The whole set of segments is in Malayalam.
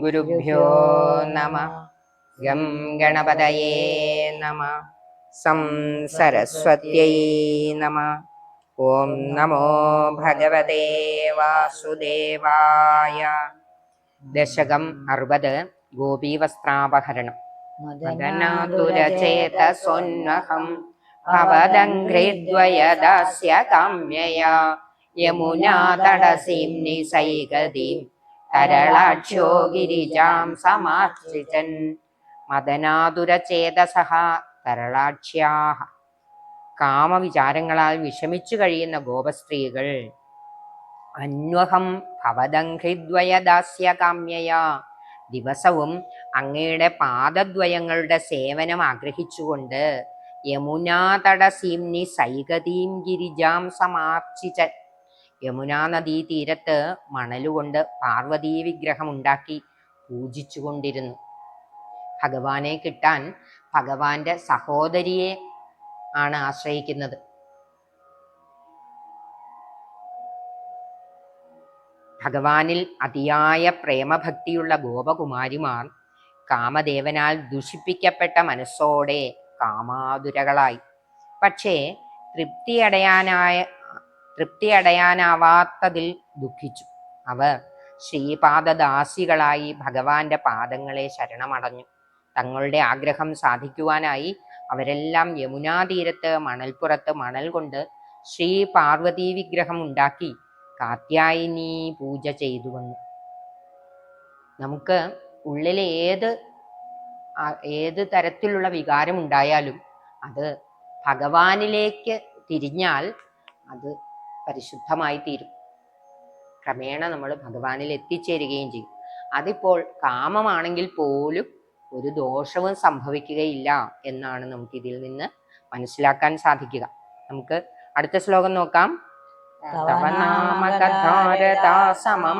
ഗുരുഭ്യോ നമ. ഗം ഗണപതയേ നമ. സം സരസ്വത്യൈ നമ. ഓം നമോ ഭഗവതേ വാസുദേവായ. ദശകം അറുപത് ഗോപീവസ്ത്രാപഹരണം. മദനാതുരചേതസോന്നഹം ഭവദംഘ്രിദ്വയദാസ്യ കാമ്യയാ യമുനാതടസീം നിസൈകതീം തരളാക്ഷ്യോ ഗിരിജാം സമാശ്രിതൻ മദനാതുരചേതസഹ തരളാക്ഷ്യാഹ. കാമവിചാരങ്ങളാൽ വിഷമിച്ചു കഴിയുന്ന ഗോപസ്ത്രീകൾ. അന്വഹം ഭവദംഘ്രിദ്വയദാസ്യ കാമ്യയാ ദിവസവും അങ്ങയുടെ പാദദ്വയങ്ങളുടെ സേവനം ആഗ്രഹിച്ചുകൊണ്ട് യമുനാതടസീംനി സൈഗതീം ഗിരിജാം സമാർച്ചിച്ച യമുനാ നദീ തീരത്ത് മണലുകൊണ്ട് പാർവതീ വിഗ്രഹം ഉണ്ടാക്കി പൂജിച്ചുകൊണ്ടിരുന്നു. ഭഗവാനെ കിട്ടാൻ ഭഗവാന്റെ സഹോദരിയെ ആണ് ആശ്രയിക്കുന്നത്. ഭഗവാനിൽ അതിയായ പ്രേമഭക്തിയുള്ള ഗോപകുമാരിമാർ കാമദേവനാൽ ദുഷിപ്പിക്കപ്പെട്ട മനസ്സോടെ കാമാതുരകളായി. പക്ഷേ തൃപ്തിയടയാനായ തൃപ്തിയടയാനാവാത്തതിൽ ദുഃഖിച്ചു. അവർ ശ്രീപാദദാസികളായി ഭഗവാന്റെ പാദങ്ങളെ ശരണമടഞ്ഞു. തങ്ങളുടെ ആഗ്രഹം സാധിക്കുവാനായി അവരെല്ലാം യമുനാതീരത്ത് മണൽപ്പുറത്ത് മണൽ കൊണ്ട് ശ്രീ പാർവതീ വിഗ്രഹം ഉണ്ടാക്കി കാത്യായിനി പൂജ ചെയ്തു വന്നു. നമുക്ക് ഉള്ളിൽ ഏത് ഏത് തരത്തിലുള്ള വികാരം ഉണ്ടായാലും അത് ഭഗവാനിലേക്ക് തിരിഞ്ഞാൽ അത് പരിശുദ്ധമായി തീരും ക്രമേണ നമ്മൾ ഭഗവാനിൽ എത്തിച്ചേരുകയും ചെയ്യും. അതിപ്പോൾ കാമമാണെങ്കിൽ പോലും ഒരു ദോഷവും സംഭവിക്കുകയില്ല എന്നാണ് നമുക്ക് ഇതിൽ നിന്ന് മനസ്സിലാക്കാൻ സാധിക്കുക. നമുക്ക് അടുത്ത ശ്ലോകം നോക്കാം. സമം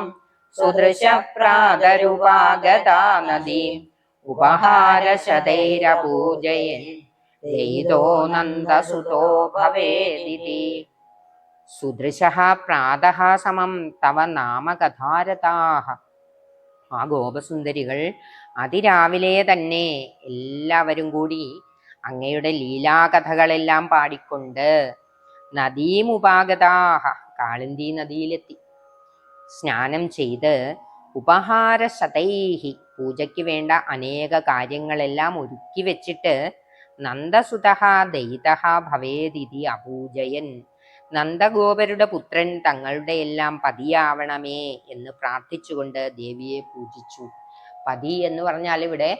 സുദൃശ പ്രാതരുപാഗതാ ഉപഹാരശതൈരപൂജയൻ നന്ദസുതോ ഭവേദിതി. സുദൃശഃ പ്രാതഃ സമം തവ നാമകഥാരതാഹ ആ ഗോപസുന്ദരികൾ അതിരാവിലെ തന്നെ എല്ലാവരും കൂടി അങ്ങയുടെ ലീലാകഥകളെല്ലാം പാടിക്കൊണ്ട് നദീമുപാഗതാഹ കാളിന്തി നദിയിലെത്തി. സ്നാനം ചെയ്ത് ഉപഹാര ശതൈഹി പൂജയ്ക്ക് വേണ്ട അനേക കാര്യങ്ങളെല്ലാം ഒരുക്കി വെച്ചിട്ട് നന്ദസുതഹ ദൈതഹ ഭവേദിതി അപൂജയൻ. നന്ദഗോപരുടെ പുത്രൻ തങ്ങളുടെ എല്ലാം പതിയാവണമേ എന്ന് പ്രാർത്ഥിച്ചുകൊണ്ട് ദേവിയെ പൂജിച്ചു. പതി എന്ന് പറഞ്ഞാൽ ഇവിടെ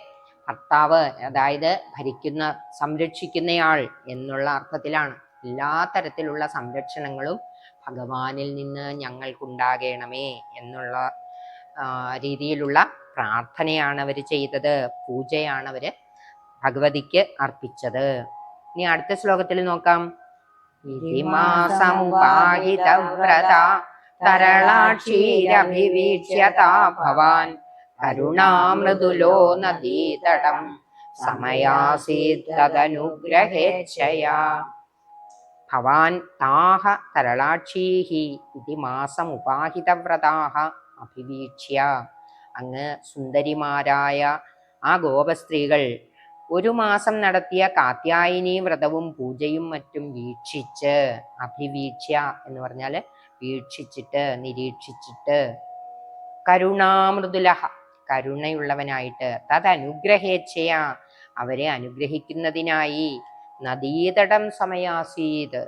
ഭർത്താവ് അതായത് ഭരിക്കുന്ന സംരക്ഷിക്കുന്നയാൾ എന്നുള്ള അർത്ഥത്തിലാണ്. എല്ലാ തരത്തിലുള്ള സംരക്ഷണങ്ങളും ഭഗവാനിൽ നിന്ന് ഞങ്ങൾക്കുണ്ടാകണമേ എന്നുള്ള രീതിയിലുള്ള പ്രാർത്ഥനയാണ് അവർ ചെയ്തത്. പൂജയാണ് അവർ ഭഗവതിക്ക് അർപ്പിച്ചത്. ഇനി അടുത്ത ശ്ലോകത്തിൽ നോക്കാം. ഇതിമാസമുപാഹിതവ്രത തരളാക്ഷീരഭിവീക്ഷ്യതാ ഭവാൻ കരുണാമൃദുലോ നദീതടം സമയാസീത്തദനുഗ്രഹേച്ഛയാ ഭവാൻ താഹ തരളാക്ഷീഹി ഇതി മാസമുപാഹിതവ്രതാഹ അഭിവീക്ഷ്യ അങ്ങ് സുന്ദരിമാരായ ആ ഗോപസ്ത്രീകൾ ഒരു മാസം നടത്തിയ കാത്യായനി വ്രതവും പൂജയും മറ്റും വീക്ഷിച്ച് അഭിവീക്ഷ്യ എന്ന് പറഞ്ഞാൽ വീക്ഷിച്ചിട്ട് നിരീക്ഷിച്ചിട്ട് കരുണാമൃദുലഹ കരുണയുള്ളവനായിട്ട് തദനുഗ്രഹേച്ഛയ അവരെ അനുഗ്രഹിക്കുന്നതിനായി നദീതടം സമയാസീത്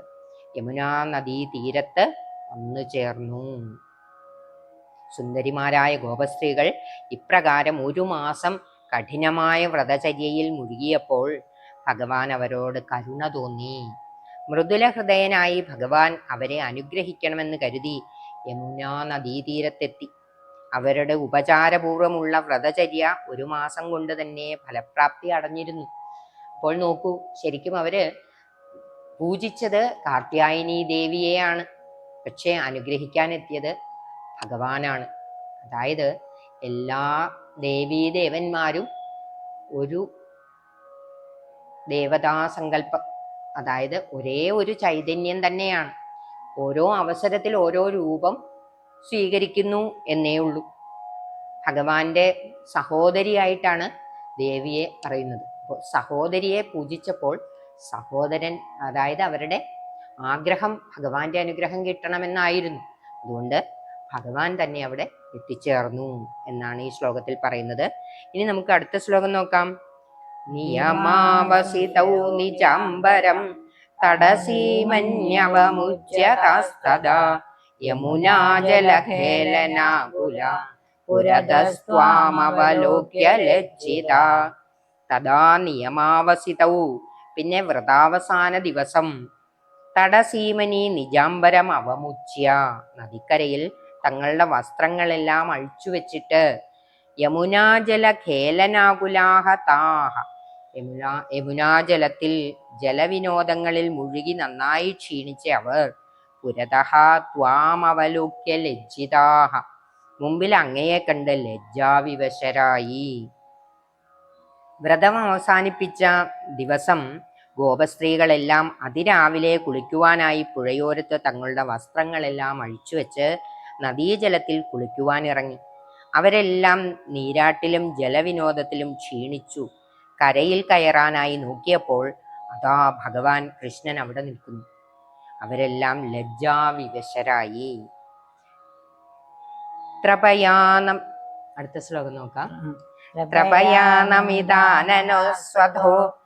യമുനാ നദീ തീരത്ത് വന്നു ചേർന്നു. സുന്ദരിമാരായ ഗോപസ്ത്രീകൾ ഇപ്രകാരം ഒരു മാസം കഠിനമായ വ്രതചര്യയിൽ മുഴുകിയപ്പോൾ ഭഗവാൻ അവരോട് കരുണ തോന്നി. മൃദുല ഹൃദയനായി ഭഗവാൻ അവരെ അനുഗ്രഹിക്കണമെന്ന് കരുതി യമുനാ നദീതീരത്തെത്തി. അവരുടെ ഉപചാരപൂർവമുള്ള വ്രതചര്യ ഒരു മാസം കൊണ്ട് തന്നെ ഫലപ്രാപ്തി അടഞ്ഞിരുന്നു. അപ്പോൾ നോക്കൂ ശരിക്കും അവർ പൂജിച്ചത് കാർത്യായനി ദേവിയെയാണ്. പക്ഷേ അനുഗ്രഹിക്കാൻ എത്തിയത് ഭഗവാനാണ്. അതായത് എല്ലാ ദേവീദേവന്മാരും ഒരു ദേവതാസങ്കല്പം അതായത് ഒരേ ഒരു ചൈതന്യം തന്നെയാണ്. ഓരോ അവസരത്തിൽ ഓരോ രൂപം സ്വീകരിക്കുന്നു എന്നേ ഉള്ളൂ. ഭഗവാന്റെ സഹോദരിയായിട്ടാണ് ദേവിയെ പറയുന്നത്. അപ്പോൾ സഹോദരിയെ പൂജിച്ചപ്പോൾ സഹോദരൻ അതായത് അവരുടെ ആഗ്രഹം ഭഗവാന്റെ അനുഗ്രഹം കിട്ടണമെന്നായിരുന്നു. അതുകൊണ്ട് ഭഗവാൻ തന്നെ അവിടെ എത്തിച്ചേർന്നു എന്നാണ് ഈ ശ്ലോകത്തിൽ പറയുന്നത്. ഇനി നമുക്ക് അടുത്ത ശ്ലോകം നോക്കാം. നിയമാവസിതൗ നിജാംബരം നിയമാവസിതൗ. പിന്നെ വ്രതാവസാന ദിവസം. തടസീമനി നിജാംബരം അവമുച്യ. നദിക്കരയിൽ തങ്ങളുടെ വസ്ത്രങ്ങളെല്ലാം അഴിച്ചു വെച്ചിട്ട് യമുനാജല ഖേലനാകുലാഹ താഹ. യമുനാ യമുനാജലത്തിൽ ജലവിനോദങ്ങളിൽ മുഴുകി നന്നായി ക്ഷീണിച്ച അവർ പുരതഹ ത്വാമവലോക്യ ലജ്ജിതാഹ. മുമ്പിൽ അങ്ങയെ കണ്ട് ലജ്ജാവിവശരായി. വ്രതം അവസാനിപ്പിച്ച ദിവസം ഗോപസ്ത്രീകളെല്ലാം അതിരാവിലെ കുളിക്കുവാനായി പുഴയോരത്ത് തങ്ങളുടെ വസ്ത്രങ്ങളെല്ലാം അഴിച്ചുവെച്ച് നദീജലത്തിൽ കുളിക്കുവാനിറങ്ങി. അവരെല്ലാം നീരാട്ടിലും ജലവിനോദത്തിലും ക്ഷീണിച്ചു. കരയിൽ കയറാനായി നോക്കിയപ്പോൾ അതാ ഭഗവാൻ കൃഷ്ണൻ അവിടെ നിൽക്കുന്നു. അവരെല്ലാം ലജ്ജാവിവശരായി. ത്രപയാനം അടുത്ത ശ്ലോകം നോക്കാം. ത്രപയാനമിതാനനോ സ്വധോ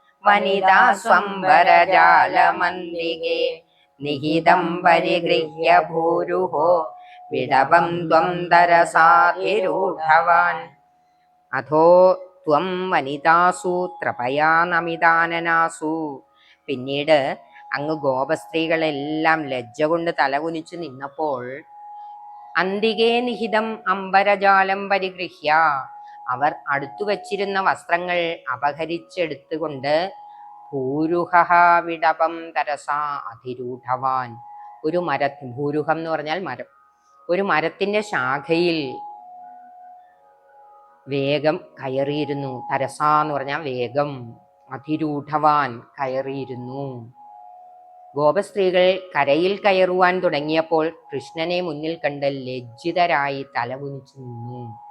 നിഹിതം പരിഗൃഹ്യ ഭൂരുഹോ വിടവം ത്വം തരസാധിരൂഢവാൻ അഥോ ത്വം വനിതാസു ത്രപയാനമിതാനനാസു പിന്നീട് അങ്ങ് ഗോപസ്ത്രീകളെല്ലാം ലജ്ജ കൊണ്ട് തലകുനിച്ചു നിന്നപ്പോൾ അന്തികേ നിഹിതം അമ്പരജാലം പരിഗൃഹ്യ. അവർ അടുത്തു വച്ചിരുന്ന വസ്ത്രങ്ങൾ അപഹരിച്ചെടുത്തുകൊണ്ട് ഭൂരുഹ വിടപം തരസ അതിരൂഢവാൻ. ഒരു മര ഭൂരുഹം എന്ന് പറഞ്ഞാൽ മരം. ഒരു മരത്തിന്റെ ശാഖയിൽ വേഗം കയറിയിരുന്നു. തരസ എന്ന് പറഞ്ഞാൽ വേഗം അതിരൂഢവാൻ കയറിയിരുന്നു. ഗോപസ്ത്രീകൾ കരയിൽ കയറുവാൻ തുടങ്ങിയപ്പോൾ കൃഷ്ണനെ മുന്നിൽ കണ്ട് ലജ്ജിതരായി തലകുനിച്ചു നിന്നു.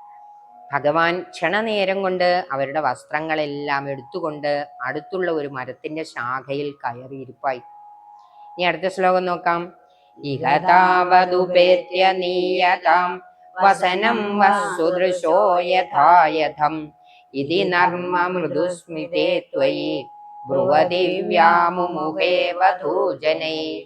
ഭഗവാൻ ക്ഷണനേരം കൊണ്ട് അവരുടെ വസ്ത്രങ്ങളെല്ലാം എടുത്തുകൊണ്ട് അടുത്തുള്ള ഒരു മരത്തിന്റെ ശാഖയിൽ കയറിയിരിപ്പായി. ഇനി അടുത്ത ശ്ലോകം നോക്കാം. ഇഹതാവതുപേത്യ നീയതാം. വസനം വസുദൃശോ യഥായഥം. ഇതി നർമ്മ മൃദുസ്മിതേ ത്വയി. ബ്രുവദിവ്യാമുമുഖേ വധൂജനൈ.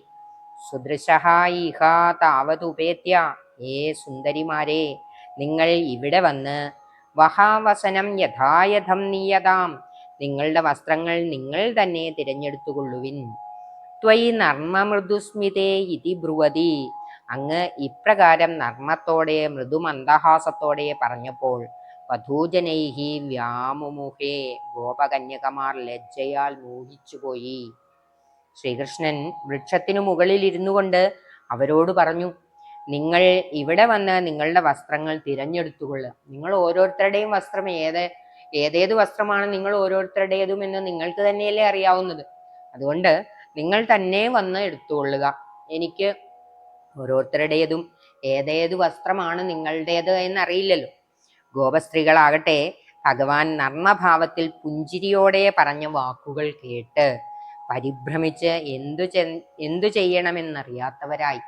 സുദൃശഃ ഇഹ താവതുപേത്യ. ഏ സുന്ദരിമാരെ നിങ്ങൾ ഇവിടെ വന്ന് വഹാവസനം യഥായഥം നീയതാം. നിങ്ങളുടെ വസ്ത്രങ്ങൾ നിങ്ങൾ തന്നെ തിരഞ്ഞെടുത്തുകൊള്ളുവിൻ. ത്വയി നർമ്മമൃദുസ്മിതേ ഇതി ബ്രുവതി. അങ്ങ് ഇപ്രകാരം നർമ്മത്തോടെ മൃദുമന്ദഹാസത്തോടെ പറഞ്ഞപ്പോൾ വധൂജനൈഹി വ്യാമുമുഖേ ഗോപകന്യകമാർ ലജ്ജയാൽ മോഹിച്ചുപോയി. ശ്രീകൃഷ്ണൻ വൃക്ഷത്തിനു മുകളിൽ ഇരുന്നു കൊണ്ട് അവരോട് പറഞ്ഞു നിങ്ങൾ ഇവിടെ വന്ന് നിങ്ങളുടെ വസ്ത്രങ്ങൾ തിരഞ്ഞെടുത്തുകൊള്ളുക നിങ്ങൾ ഓരോരുത്തരുടെയും വസ്ത്രം ഏത് ഏതേത് വസ്ത്രമാണ് നിങ്ങൾ ഓരോരുത്തരുടേതും എന്ന് നിങ്ങൾക്ക് തന്നെയല്ലേ അറിയാവുന്നത്. അതുകൊണ്ട് നിങ്ങൾ തന്നെ വന്ന് എടുത്തുകൊള്ളുക. എനിക്ക് ഓരോരുത്തരുടേതും ഏതേത് വസ്ത്രമാണ് നിങ്ങളുടേത് എന്നറിയില്ലല്ലോ. ഗോപസ്ത്രീകളാകട്ടെ ഭഗവാൻ നർമ്മഭാവത്തിൽ പുഞ്ചിരിയോടെ പറഞ്ഞ വാക്കുകൾ കേട്ട് പരിഭ്രമിച്ച് എന്തു എന്തു ചെയ്യണമെന്നറിയാത്തവരായി.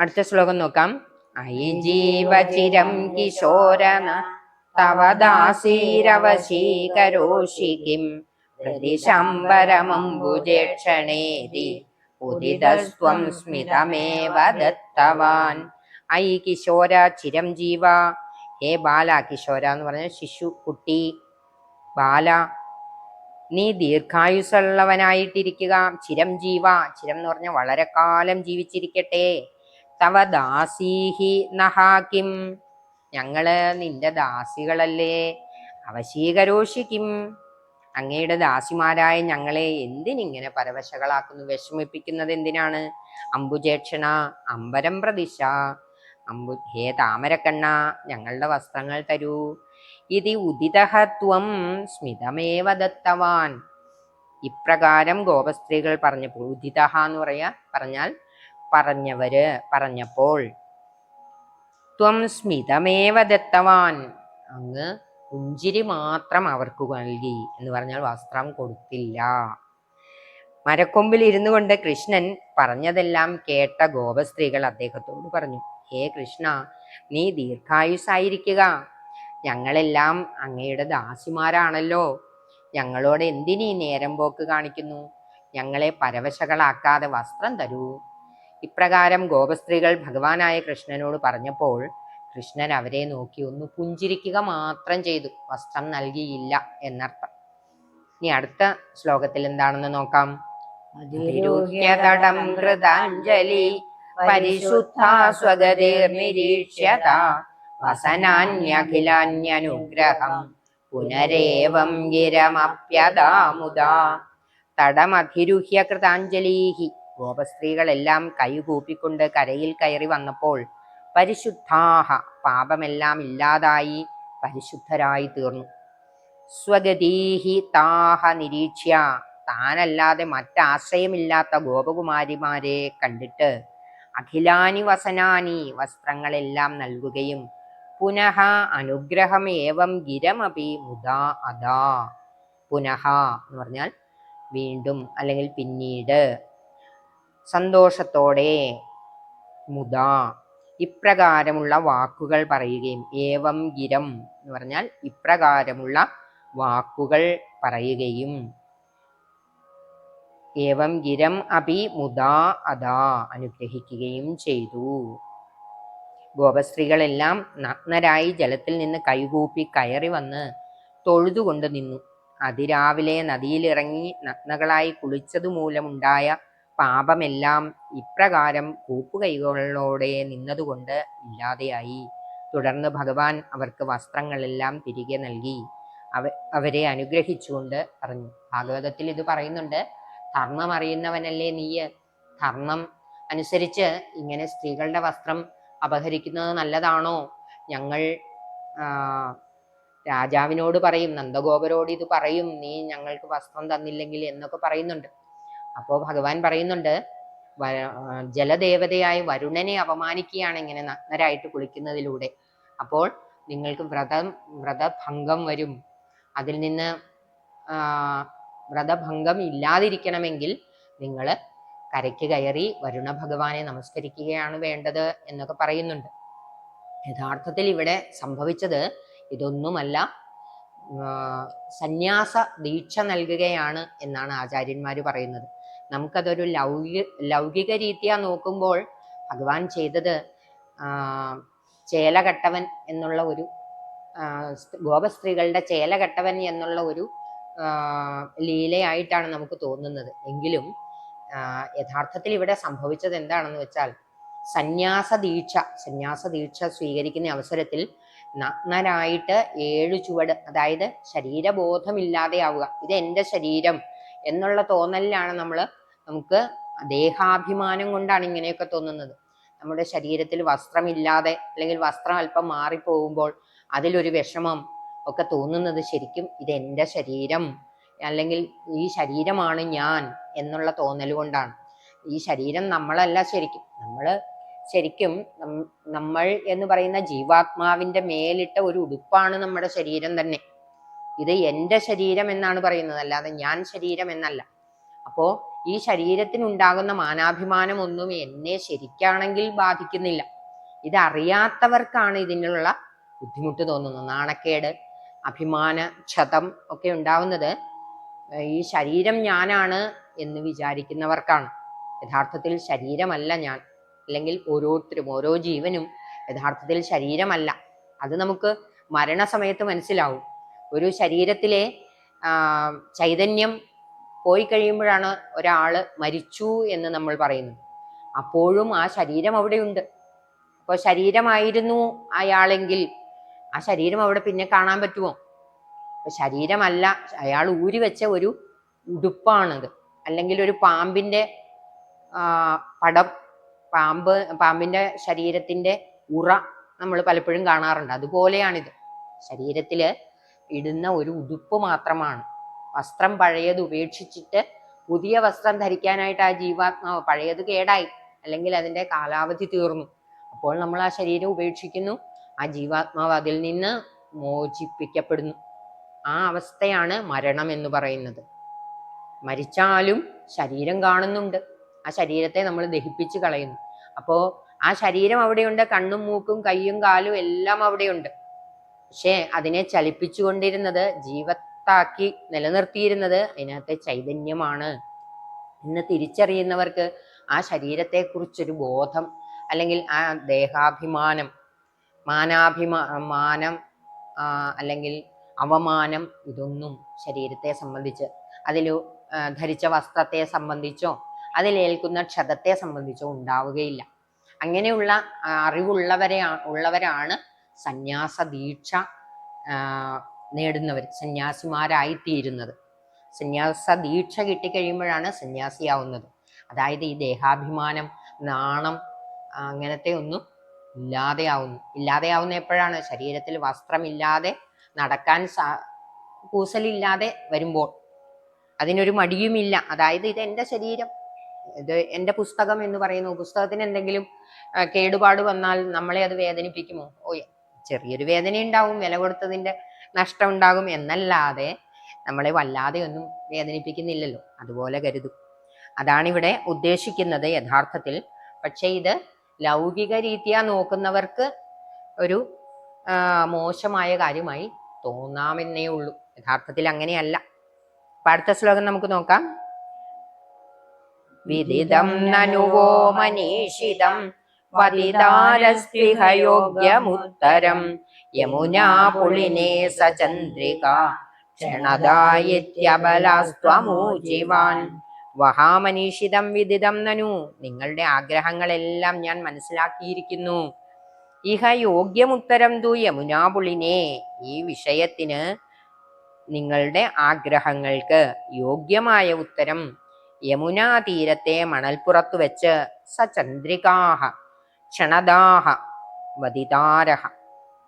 അടുത്ത ശ്ലോകം നോക്കാം. ഐ ജീവചിരം കിശോരന കിം പ്രതിശംബരമംബുജേക്ഷണേതി ഉദിതസ്ത്വം സ്മിതമേവ ദത്തവാൻ. ഐ കിശോര ചിരംജീവ ഹേ ബാല കിശോര എന്ന് പറഞ്ഞ ശിശു കുട്ടി ബാല. നീ ദീർഘായുസുള്ളവനായിട്ടിരിക്കുക ചിരംജീവ ചിരം എന്ന് പറഞ്ഞ വളരെ കാലം ജീവിച്ചിരിക്കട്ടെ. തവ ദാസീഹി നഹാകിം ഞങ്ങൾ നിന്റെ ദാസികളല്ലേ. അവശീകരോഷി കിം. അങ്ങയുടെ ദാസിമാരായ ഞങ്ങളെ എന്തിനിങ്ങനെ പരവശകളാക്കുന്നു? വിഷമിപ്പിക്കുന്നത് എന്തിനാണ്? അംബുജേക്ഷണ അമ്പരം പ്രതിശ അമ്പു ഹേ താമരക്കണ്ണ ഞങ്ങളുടെ വസ്ത്രങ്ങൾ തരൂ. ഇതി ഉദിതഹത്വം സ്മിതമേവ ദത്തവാൻ. ഇപ്രകാരം ഗോപസ്ത്രീകൾ പറഞ്ഞപ്പോൾ ഉദിതഹ എന്ന് പറയാ പറഞ്ഞാൽ പറഞ്ഞവര് പറഞ്ഞപ്പോൾ. ത്വം സ്മിതമേവ ദത്തവാൻ. അങ്ങ് പുഞ്ചിരി മാത്രം അവർക്ക് നൽകി എന്ന് പറഞ്ഞാൽ വസ്ത്രം കൊടുത്തില്ല. മരക്കൊമ്പിൽ ഇരുന്നു കൊണ്ട് കൃഷ്ണൻ പറഞ്ഞതെല്ലാം കേട്ട ഗോപസ്ത്രീകൾ അദ്ദേഹത്തോട് പറഞ്ഞു ഹേ കൃഷ്ണ നീ ദീർഘായുസായിരിക്കുക ഞങ്ങളെല്ലാം അങ്ങയുടെ ദാസിമാരാണല്ലോ. ഞങ്ങളോട് എന്തിനീ നേരം പോക്ക് കാണിക്കുന്നു? ഞങ്ങളെ പരവശകളാക്കാതെ വസ്ത്രം തരൂ. ഇപ്രകാരം ഗോപസ്ത്രീകൾ ഭഗവാനായ കൃഷ്ണനോട് പറഞ്ഞപ്പോൾ കൃഷ്ണൻ അവരെ നോക്കി ഒന്ന് പുഞ്ചിരിക്കുക മാത്രം ചെയ്തു. വസ്ത്രം നൽകിയില്ല എന്നർത്ഥം. ഇനി അടുത്ത ശ്ലോകത്തിൽ എന്താണെന്ന് നോക്കാം? അതിരൂഹ്യതടം കൃതാഞ്ജലി പരിശുദ്ധാ സ്വഗതിർനിരീക്ഷ്യത വസനാന്യഖിലാന്യനുഗ്രഹം പുനരേവം ഗിരമപ്യതാമുദാ. തടമധിരുഹ്യ കൃതാഞ്ജലീഹി. ഗോപസ്ത്രീകളെല്ലാം കൈകൂപ്പിക്കൊണ്ട് കരയിൽ കയറി വന്നപ്പോൾ പരിശുദ്ധാഹ പാപമെല്ലാം ഇല്ലാതായി പരിശുദ്ധരായി തീർന്നു. സ്വഗതീഹി താഹ നിരീക്ഷ്യ. താനല്ലാതെ മറ്റാശ്രയമില്ലാത്ത ഗോപകുമാരിമാരെ കണ്ടിട്ട് അഖിലാനി വസനാനി വസ്ത്രങ്ങളെല്ലാം നൽകുകയും പുനഃ അനുഗ്രഹം ഏവം ഗിരമപി മുദാ അതാ പുനഃ എന്ന് പറഞ്ഞാൽ വീണ്ടും അല്ലെങ്കിൽ പിന്നീട് സന്തോഷത്തോടെ മുദാ. ഇപ്രകാരമുള്ള വാക്കുകൾ പറയുകയും ഏവം ഗിരം എന്ന് പറഞ്ഞാൽ ഇപ്രകാരമുള്ള വാക്കുകൾ പറയുകയും. ഏവം ഗിരം അപി മുദാ അതാ അനുഗ്രഹിക്കുകയും ചെയ്തു. ഗോപസ്ത്രീകളെല്ലാം നഗ്നരായി ജലത്തിൽ നിന്ന് കൈകൂപ്പി കയറി വന്ന് തൊഴുതുകൊണ്ട് നിന്നു. അതിരാവിലെ നദിയിലിറങ്ങി നഗ്നകളായി കുളിച്ചതു മൂലമുണ്ടായ പാപമെല്ലാം ഇപ്രകാരം കൂപ്പുകൈകളോടെ നിന്നതുകൊണ്ട് ഇല്ലാതെയായി. തുടർന്ന് ഭഗവാൻ അവർക്ക് വസ്ത്രങ്ങളെല്ലാം തിരികെ നൽകി. അവ അവരെ അനുഗ്രഹിച്ചുകൊണ്ട് പറഞ്ഞു. ഭാഗവതത്തിൽ ഇത് പറയുന്നുണ്ട് ധർമ്മം അറിയുന്നവനല്ലേ നീയ്? ധർമ്മം അനുസരിച്ച് ഇങ്ങനെ സ്ത്രീകളുടെ വസ്ത്രം അപഹരിക്കുന്നത് നല്ലതാണോ? ഞങ്ങൾ രാജാവിനോട് പറയും നന്ദഗോപരോട് ഇത് പറയും. നീ ഞങ്ങൾക്ക് വസ്ത്രം തന്നില്ലെങ്കിൽ എന്നൊക്കെ പറയുന്നുണ്ട്. അപ്പോൾ ഭഗവാൻ പറയുന്നുണ്ട് ജലദേവതയായ വരുണനെ അപമാനിക്കുകയാണ് ഇങ്ങനെ നഗ്നരായിട്ട് കുളിക്കുന്നതിലൂടെ. അപ്പോൾ നിങ്ങൾക്ക് വ്രതം വ്രതഭംഗം വരും. അതിൽ നിന്ന് വ്രതഭംഗം ഇല്ലാതിരിക്കണമെങ്കിൽ നിങ്ങൾ കരയ്ക്ക് കയറി വരുണ ഭഗവാനെ നമസ്കരിക്കുകയാണ് വേണ്ടത് എന്നൊക്കെ പറയുന്നുണ്ട്. യഥാർത്ഥത്തിൽ ഇവിടെ സംഭവിച്ചത് ഇതൊന്നുമല്ല സന്യാസ ദീക്ഷ നൽകുകയാണ് എന്നാണ് ആചാര്യന്മാർ പറയുന്നത്. നമുക്കതൊരു ലൗകിക ലൗകിക രീതിയാ നോക്കുമ്പോൾ ഭഗവാൻ ചെയ്തത് ചേലകട്ടവൻ എന്നുള്ള ഒരു ഗോപസ്ത്രീകളുടെ ചേലകട്ടവൻ എന്നുള്ള ഒരു ലീലയായിട്ടാണ് നമുക്ക് തോന്നുന്നത്. എങ്കിലും യഥാർത്ഥത്തിൽ ഇവിടെ സംഭവിച്ചത് എന്താണെന്ന് വെച്ചാൽ സന്യാസ ദീക്ഷ സന്യാസ ദീക്ഷ സ്വീകരിക്കുന്ന അവസരത്തിൽ നഗ്നരായിട്ട് ഏഴു ചുവട് അതായത് ശരീരബോധമില്ലാതെയാവുക ഇത് എന്റെ ശരീരം എന്നുള്ള തോന്നലിലാണ് നമ്മൾ നമുക്ക് ദേഹാഭിമാനം കൊണ്ടാണ് ഇങ്ങനെയൊക്കെ തോന്നുന്നത്. നമ്മുടെ ശരീരത്തിൽ വസ്ത്രമില്ലാതെ അല്ലെങ്കിൽ വസ്ത്രം അല്പം മാറിപ്പോകുമ്പോൾ അതിലൊരു വിഷമം ഒക്കെ തോന്നുന്നത് ശരിക്കും ഇതെന്റെ ശരീരം അല്ലെങ്കിൽ ഈ ശരീരമാണ് ഞാൻ എന്നുള്ള തോന്നൽ കൊണ്ടാണ്. ഈ ശരീരം നമ്മളല്ല ശരിക്കും. നമ്മൾ ശരിക്കും നമ്മൾ എന്ന് പറയുന്ന ജീവാത്മാവിന്റെ മേലിട്ട ഒരു ഉടുപ്പാണ് നമ്മുടെ ശരീരം തന്നെ. ഇത് എന്റെ ശരീരം എന്നാണ് പറയുന്നത്. അല്ലാതെ ഞാൻ ശരീരം എന്നല്ല. അപ്പോ ഈ ശരീരത്തിനുണ്ടാകുന്ന മാനാഭിമാനമൊന്നും എന്നെ ശരിക്കാണെങ്കിൽ ബാധിക്കുന്നില്ല. ഇതറിയാത്തവർക്കാണ് ഇതിനുള്ള ബുദ്ധിമുട്ട് തോന്നുന്നത്. നാണക്കേട് അഭിമാന ക്ഷതം ഒക്കെ ഉണ്ടാവുന്നത് ഈ ശരീരം ഞാനാണ് എന്ന് വിചാരിക്കുന്നവർക്കാണ്. യഥാർത്ഥത്തിൽ ശരീരമല്ല ഞാൻ. അല്ലെങ്കിൽ ഓരോരുത്തരും ഓരോ ജീവനും യഥാർത്ഥത്തിൽ ശരീരമല്ല. അത് നമുക്ക് മരണസമയത്ത് മനസ്സിലാവും. ഒരു ശരീരത്തിലെ ചൈതന്യം പോയി കഴിയുമ്പോഴാണ് ഒരാൾ മരിച്ചു എന്ന് നമ്മൾ പറയുന്നത്. അപ്പോഴും ആ ശരീരം അവിടെയുണ്ട്. അപ്പോൾ ശരീരമായിരുന്നു അയാളെങ്കിൽ ആ ശരീരം അവിടെ പിന്നെ കാണാൻ പറ്റുമോ? അപ്പോൾ ശരീരമല്ല അയാൾ ഊരി വെച്ച ഒരു ഉടുപ്പാണത്. അല്ലെങ്കിൽ ഒരു പാമ്പിന്റെ പടം പാമ്പ് പാമ്പിന്റെ ശരീരത്തിന്റെ ഉറ നമ്മൾ പലപ്പോഴും കാണാറുണ്ട്. അതുപോലെയാണിത്. ശരീരത്തിൽ ഇടുന്ന ഒരു ഉടുപ്പ് മാത്രമാണ്. വസ്ത്രം പഴയത് ഉപേക്ഷിച്ചിട്ട് പുതിയ വസ്ത്രം ധരിക്കാനായിട്ട് ആ ജീവാത്മാവ് പഴയത് കേടായി. അല്ലെങ്കിൽ അതിന്റെ കാലാവധി തീർന്നു. അപ്പോൾ നമ്മൾ ആ ശരീരം ഉപേക്ഷിക്കുന്നു. ആ ജീവാത്മാവ് അതിൽ നിന്ന് മോചിപ്പിക്കപ്പെടുന്നു. ആ അവസ്ഥയാണ് മരണം എന്ന് പറയുന്നത്. മരിച്ചാലും ശരീരം കാണുന്നുണ്ട്. ആ ശരീരത്തെ നമ്മൾ ദഹിപ്പിച്ച് കളയുന്നു. അപ്പോൾ ആ ശരീരം അവിടെയുണ്ട്. കണ്ണും മൂക്കും കയ്യും കാലും എല്ലാം അവിടെയുണ്ട്. പക്ഷേ അതിനെ ചലിപ്പിച്ചുകൊണ്ടിരുന്നത് ജീവത്താക്കി നിലനിർത്തിയിരുന്നത് അതിനകത്തെ ചൈതന്യമാണ്. എന്ന് തിരിച്ചറിയുന്നവർക്ക് ആ ശരീരത്തെക്കുറിച്ചൊരു ബോധം അല്ലെങ്കിൽ ആ ദേഹാഭിമാനം മാനാഭിമാ മാനം അല്ലെങ്കിൽ അവമാനം ഇതൊന്നും ശരീരത്തെ സംബന്ധിച്ച് അതിൽ ധരിച്ച വസ്ത്രത്തെ സംബന്ധിച്ചോ അതിലേൽക്കുന്ന ക്ഷതത്തെ സംബന്ധിച്ചോ ഉണ്ടാവുകയില്ല. അങ്ങനെയുള്ള അറിവുള്ളവരെ ഉള്ളവരാണ് സന്യാസ ദീക്ഷ നേടുന്നവർ സന്യാസിമാരായിത്തീരുന്നത്. സന്യാസ ദീക്ഷ കിട്ടിക്കഴിയുമ്പോഴാണ് സന്യാസിയാവുന്നത്. അതായത് ഈ ദേഹാഭിമാനം നാണം അങ്ങനത്തെ ഒന്നും ഇല്ലാതെയാവുന്നു. ഇല്ലാതെയാവുന്ന എപ്പോഴാണ്? ശരീരത്തിൽ വസ്ത്രമില്ലാതെ നടക്കാൻ സാ കൂസലില്ലാതെ വരുമ്പോൾ. അതിനൊരു മടിയുമില്ല. അതായത് ഇത് എന്റെ ശരീരം ഇത് എന്റെ പുസ്തകം എന്ന് പറയുന്നു. പുസ്തകത്തിന് എന്തെങ്കിലും കേടുപാട് വന്നാൽ നമ്മളെ അത് വേദനിപ്പിക്കുമോ? ഓ ചെറിയൊരു വേദന ഉണ്ടാവും വില കൊടുത്തതിന്റെ നഷ്ടം ഉണ്ടാകും എന്നല്ലാതെ നമ്മളെ വല്ലാതെ ഒന്നും വേദനിപ്പിക്കുന്നില്ലല്ലോ. അതുപോലെ കരുതും. അതാണിവിടെ ഉദ്ദേശിക്കുന്നത് യഥാർത്ഥത്തിൽ. പക്ഷേ ഇത് ലൗകിക രീതിയാ നോക്കുന്നവർക്ക് ഒരു മോശമായ കാര്യമായി തോന്നാമെന്നേ ഉള്ളൂ. യഥാർത്ഥത്തിൽ അങ്ങനെയല്ല. അപ്പൊ അടുത്ത ശ്ലോകം നമുക്ക് നോക്കാം. വിദിതം നനുവോ മനീഷിതം വദിതാരസ്വിഹ യോഗ്യമുത്തരം യമുനാ പുളിനേ സചന്ദ്രിക ക്ഷണദായിത്യബലാസ്ത്വമൂജിവാൻ വഹാമനീഷിതം വിദിതം നനു. നിങ്ങളുടെ ആഗ്രഹങ്ങളെല്ലാം ഞാൻ മനസ്സിലാക്കിയിരിക്കുന്നു. ഇഹ യോഗ്യമുത്തരം തു യമുനാപുളിനെ ഈ വിഷയത്തിന് നിങ്ങളുടെ ആഗ്രഹങ്ങൾക്ക് യോഗ്യമായ ഉത്തരം. യമുനാ തീരത്തെ മണൽപ്പുറത്തു വെച്ച് സചന്ദ്രികാഹ ക്ഷണദാഹ വധിതാരഹ.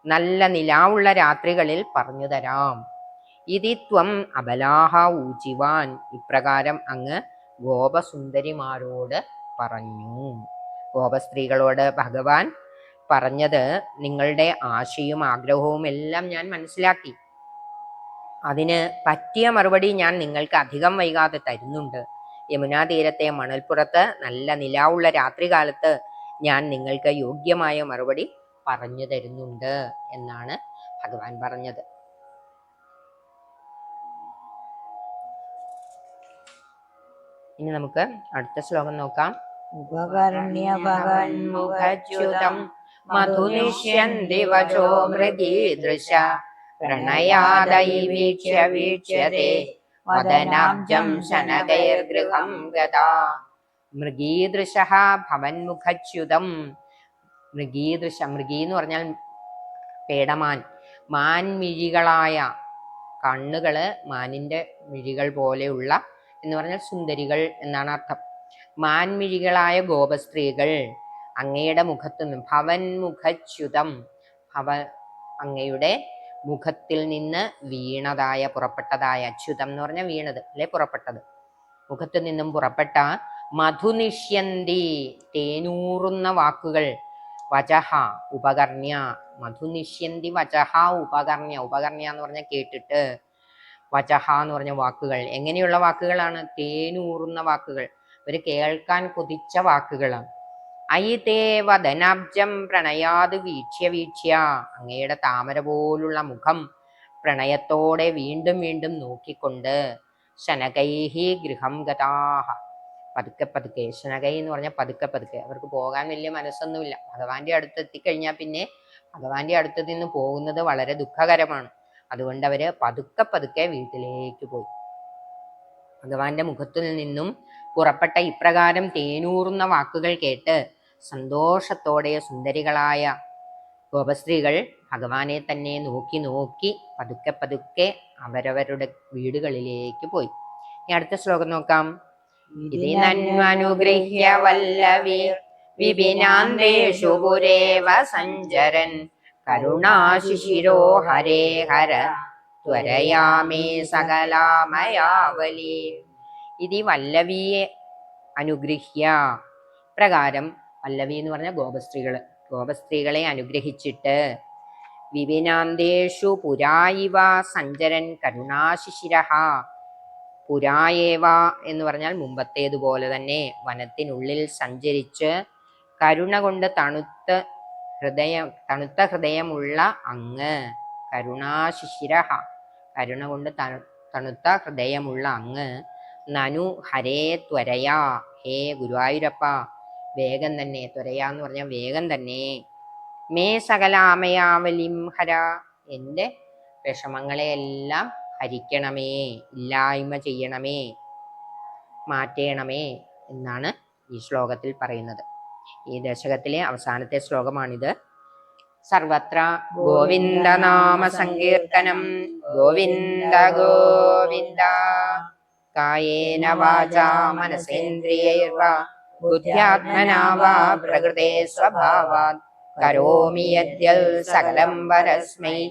നല്ല നിലാവുള്ള രാത്രികളിൽ പറഞ്ഞു തരാം. ഇതി ത്വം അബലാഹ ഊജിവാൻ. ഇപ്രകാരം അങ്ങ് ഗോപസുന്ദരിമാരോട് പറഞ്ഞു. ഗോപസ്ത്രീകളോട് ഭഗവാൻ പറഞ്ഞത് നിങ്ങളുടെ ആശയും ആഗ്രഹവും എല്ലാം ഞാൻ മനസ്സിലാക്കി. അതിന് പറ്റിയ മറുപടി ഞാൻ നിങ്ങൾക്ക് അധികം വൈകാതെ തരുന്നുണ്ട്. യമുനാ തീരത്തെ മണൽപ്പുറത്ത് നല്ല നിലാവുള്ള രാത്രികാലത്ത് ഞാൻ നിങ്ങൾക്ക് യോഗ്യമായ മറുപടി പറഞ്ഞു തരുന്നുണ്ട് എന്നാണ് ഭഗവാൻ പറഞ്ഞത്. ഇനി നമുക്ക് അടുത്ത ശ്ലോകം നോക്കാം. ഉപകർണ്യ മധുനിഷ്യന്തിവചോ മധുനിഷ്യന്തി വചോ മൃഗീദൃശ പ്രണയാദൈവീക്ഷ്യ വീക്ഷ്യത്തെ വദനാബ്ജം ശനകൈർഗൃഹം ഗതാ മൃഗീദൃശ മൃഗീദൃശ മൃഗീ എന്ന് പറഞ്ഞാൽ പേടമാൻ. മാൻമിഴികളായ കണ്ണുകൾ മാനിന്റെ മിഴികൾ പോലെയുള്ള എന്ന് പറഞ്ഞാൽ സുന്ദരികൾ എന്നാണ് അർത്ഥം. മാൻമിഴികളായ ഗോപസ്ത്രീകൾ അങ്ങയുടെ മുഖത്തു നിന്ന് ഭവൻ മുഖച്യുതം ഭവ അങ്ങയുടെ മുഖത്തിൽ നിന്ന് വീണതായ പുറപ്പെട്ടതായ അച്യുതം എന്ന് പറഞ്ഞാൽ വീണത് അല്ലെ? പുറപ്പെട്ടത്. മുഖത്തു നിന്നും പുറപ്പെട്ട മധുനിഷ്യന്തി തേനൂറുന്ന വാക്കുകൾ. വചഹ ഉപകർണ്യ. മധുനിഷ്യന്തി വചഹ ഉപകർണ്യ. ഉപകർണ്യ എന്ന് പറഞ്ഞാൽ കേട്ടിട്ട് വചഹ എന്ന് പറഞ്ഞ വാക്കുകൾ. എങ്ങനെയുള്ള വാക്കുകളാണ്? തേനൂറുന്ന വാക്കുകൾ. ഒരു കേൾക്കാൻ കൊതിച്ച വാക്കുകളാണ് ഐ തേ വദനാബ്ജം പ്രണയാത് വീക്ഷ്യ വീക്ഷ്യ. അങ്ങയുടെ താമര പോലുള്ള മുഖം പ്രണയത്തോടെ വീണ്ടും വീണ്ടും നോക്കിക്കൊണ്ട് ശനകൈഹി ഗൃഹം ഗതാഹ. പതുക്കെ പതുക്കെ യശനകൈ എന്ന് പറഞ്ഞാൽ പതുക്കെ പതുക്കെ. അവർക്ക് പോകാൻ വലിയ മനസ്സൊന്നുമില്ല. ഭഗവാന്റെ അടുത്ത് എത്തിക്കഴിഞ്ഞാൽ പിന്നെ ഭഗവാന്റെ അടുത്ത് നിന്ന് പോകുന്നത് വളരെ ദുഃഖകരമാണ്. അതുകൊണ്ട് അവർ പതുക്കെ പതുക്കെ വീട്ടിലേക്ക് പോയി. ഭഗവാന്റെ മുഖത്തിൽ നിന്നും പുറപ്പെട്ട ഇപ്രകാരം തേനൂറുന്ന വാക്കുകൾ കേട്ട് സന്തോഷത്തോടെ സുന്ദരികളായ ഗോപസ്ത്രീകൾ ഭഗവാനെ തന്നെ നോക്കി നോക്കി പതുക്കെ പതുക്കെ അവരവരുടെ വീടുകളിലേക്ക് പോയി. ഇനി അടുത്ത ശ്ലോകം നോക്കാം. ഇതി നന്വനുഗൃഹ്യ വല്ലവീർ വിപിനാന്തേഷു പുരേവ സഞ്ചരൻ കരുണാശിശിരോ ഹരേ ഹര ത്വരയാമേ സകലാമയാവലി. ഇതി വല്ലവിയെ അനുഗ്രഹ്യ. പ്രകാരം വല്ലവി എന്ന് പറഞ്ഞ ഗോപസ്ത്രീകൾ ഗോപസ്ത്രീകളെ അനുഗ്രഹിച്ചിട്ട് വിപിനാന്തേഷു പുരായിവ സഞ്ചരൻ കരുണാശിശിരഹ. പുരായേവ എന്ന് പറഞ്ഞാൽ മുമ്പത്തേതുപോലെ തന്നെ വനത്തിനുള്ളിൽ സഞ്ചരിച്ച് കരുണ കൊണ്ട് തണുത്ത ഹൃദയം തണുത്ത ഹൃദയമുള്ള അങ്ങ് കരുണാശിശിരഹ കരുണ കൊണ്ട് തണു തണുത്ത ഹൃദയമുള്ള അങ്ങ് നനു ഹരേ ത്വരയാ ഹേ ഗുരുവായൂരപ്പ വേഗം തന്നെ ത്വരയാ എന്ന് പറഞ്ഞാൽ വേഗം തന്നെ. മേ സകലാമയാവലിം ഹര എന്റെ വിഷമങ്ങളെയെല്ലാം ഹരിക്കണമേ ഇല്ലായ്മ ചെയ്യണമേ മാറ്റേണമേ എന്നാണ് ഈ ശ്ലോകത്തിൽ പറയുന്നത്. ഈ ദശകത്തിലെ അവസാനത്തെ ശ്ലോകമാണിത്. സർവത്ര ഗോവിന്ദനാമ സങ്കീർത്തനം. ഗോവിന്ദ ഗോവിന്ദ. കായേന വാച മനസേന്ദ്രിയൈർവാ. ബുദ്ധ്യാത്മനാ വാ പ്രകൃതേ സ്വഭാവാത്. കരോമി യദ്യൽ സകലം പരസ്മൈ